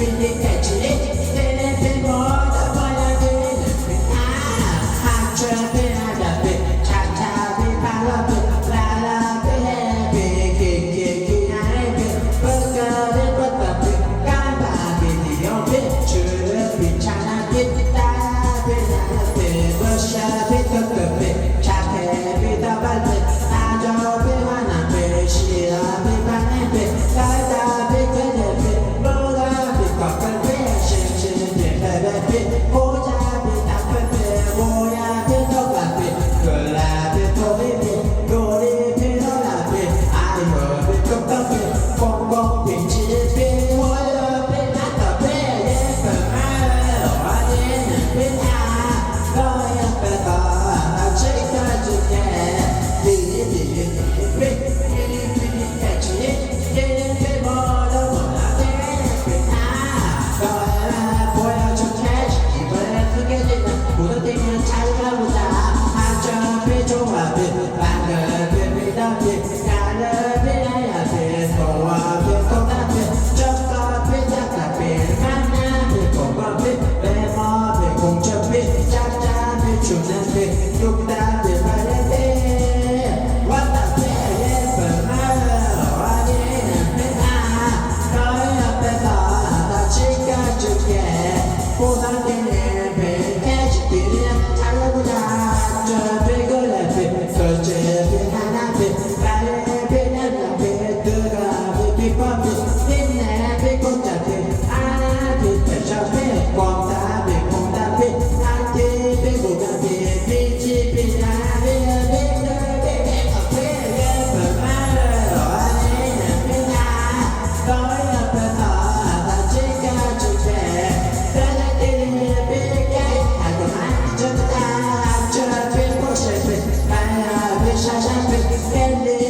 Thank you. tá cantando 쫓아내 욕답을 말해. I jump in, spend it.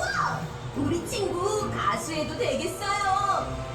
우와! 우리 친구 가수해도 되겠어요.